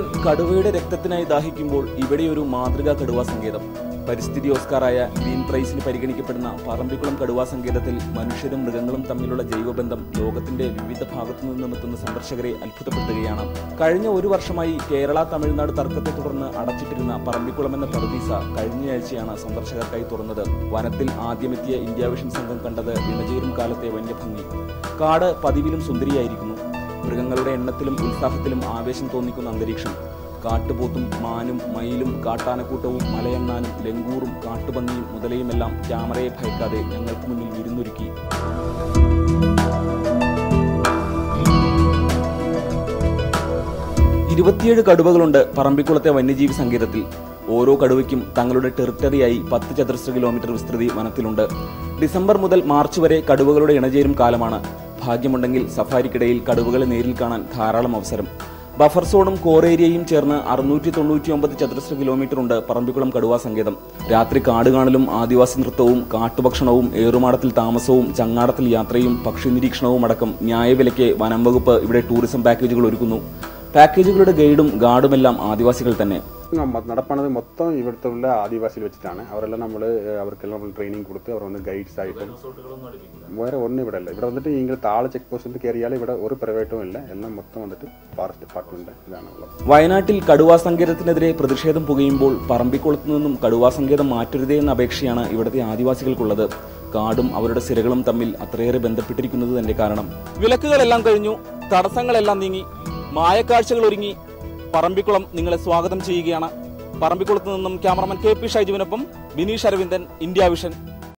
കടുവയുടെ രക്തത്തിനായി ദാഹിക്കുമ്പോൾ ഇവിടെ ഒരു മാതൃകാ കടുവാ സങ്കേതം. പരിസ്ഥിതി ഓസ്കാറായ ഗ്രീൻ പ്രൈസിന് പരിഗണിക്കപ്പെടുന്ന പറമ്പിക്കുളം കടുവാ സങ്കേതത്തിൽ മനുഷ്യരും മൃഗങ്ങളും തമ്മിലുള്ള ജൈവബന്ധം ലോകത്തിന്റെ വിവിധ ഭാഗത്തു നിന്നുമെത്തുന്ന സന്ദർശകരെ അത്ഭുതപ്പെടുത്തുകയാണ്. കഴിഞ്ഞ ഒരു വർഷമായി കേരള തമിഴ്നാട് തർക്കത്തെ തുടർന്ന് അടച്ചിട്ടിരുന്ന പറമ്പിക്കുളം എന്ന പ്രതീസ കഴിഞ്ഞയാഴ്ചയാണ് സന്ദർശകർക്കായി തുറന്നത്. വനത്തിൽ ആദ്യമെത്തിയ ഇന്ത്യ വിഷൻ സംഘം കണ്ടത് ഇണചേരും കാലത്തെ വന്യഭംഗി. കാട് പതിവിലും സുന്ദരിയായിരിക്കുന്നു. മൃഗങ്ങളുടെ എണ്ണത്തിലും ഉത്സാഹത്തിലും ആവേശം തോന്നിക്കുന്ന അന്തരീക്ഷം. കാട്ടുപോത്തും മാനും മയിലും കാട്ടാനക്കൂട്ടവും മലയണ്ണാനും ലെങ്കൂറും കാട്ടുപന്നിയും മുതലയുമെല്ലാം ക്യാമറയെ ഭയക്കാതെ ഞങ്ങൾക്ക് മുന്നിൽ വിരുന്നൊരുക്കി. ഇരുപത്തിയേഴ് കടുവകളുണ്ട് പറമ്പിക്കുളത്തെ വന്യജീവി സങ്കേതത്തിൽ. ഓരോ കടുവയ്ക്കും തങ്ങളുടെ ടെറിട്ടറിയായി പത്ത് ചതുരശ്ര കിലോമീറ്റർ വിസ്തൃതി വനത്തിലുണ്ട്. ഡിസംബർ മുതൽ മാർച്ച് വരെ കടുവകളുടെ ഇണചേരും കാലമാണ്. ഭാഗ്യമുണ്ടെങ്കിൽ സഫാരിക്കിടയിൽ കടുവകളെ നേരിൽ കാണാൻ ധാരാളം അവസരം. ബഫർ സോണും കോർ ഏരിയയും ചേർന്ന് അറുന്നൂറ്റി തൊണ്ണൂറ്റി ഒമ്പത് ചതുരശ്ര കിലോമീറ്റർ ഉണ്ട് പറമ്പിക്കുളം കടുവാ സങ്കേതം. രാത്രി കാട് കാണലും ആദിവാസി നൃത്തവും കാട്ടുഭക്ഷണവും ഏറുമാടത്തിൽ താമസവും ചങ്ങാടത്തിൽ യാത്രയും പക്ഷി നിരീക്ഷണവും അടക്കം ന്യായവിലയ്ക്ക് വനം വകുപ്പ് ഇവിടെ ടൂറിസം പാക്കേജുകൾ ഒരുക്കുന്നു. പാക്കേജുകളുടെ ഗൈഡും ഗാർഡുമെല്ലാം ആദിവാസികൾ തന്നെ. നടപ്പണത് മൊത്തം ഇവിടുത്തെ ഉള്ള ആദിവാസികൾ വെച്ചിട്ടാണ്. അവരെല്ലാം നമ്മൾ അവർക്കെല്ലാം നമ്മൾ ട്രെയിനിങ് കൊടുത്ത് അവർ വന്ന് ഗൈഡ്സ് ആയിട്ടും വേറെ ഒന്നും ഇവിടെ അല്ല. ഇവിടെ വന്നിട്ട് നിങ്ങൾ താളെ ചെക്ക് പോസ്റ്റിൽ കയറിയാൽ ഇവിടെ ഒരു പ്രൈവറ്റും ഇല്ല. എല്ലാം മൊത്തം വന്നിട്ട് ഫോറസ്റ്റ് ഡിപ്പാർട്ട്മെന്റ് ഇതാണുള്ളത് വയനാട്ടിൽ കടുവാ സങ്കേതത്തിനെതിരെ പ്രതിഷേധം പുകയുമ്പോൾ പറമ്പിക്കുളത്ത് നിന്നും കടുവാ സങ്കേതം മാറ്റരുതേ എന്ന അപേക്ഷയാണ് ഇവിടുത്തെ ആദിവാസികൾക്കുള്ളത്. കാടും അവരുടെ സിരകളും തമ്മിൽ അത്രയേറെ ബന്ധപ്പെട്ടിരിക്കുന്നത് തന്നെ കാരണം. വിലക്കുകളെല്ലാം കഴിഞ്ഞു തടസ്സങ്ങളെല്ലാം നീങ്ങി. മായക്കാഴ്ചകൾ ഒരുങ്ങി പറമ്പിക്കുളം നിങ്ങളെ സ്വാഗതം ചെയ്യുകയാണ്. പറമ്പിക്കുളത്ത് നിന്നും ക്യാമറമാൻ കെ പി ഷൈജുവിനൊപ്പം ബിനീഷ് അരവിന്ദൻ ഇന്ത്യ വിഷൻ.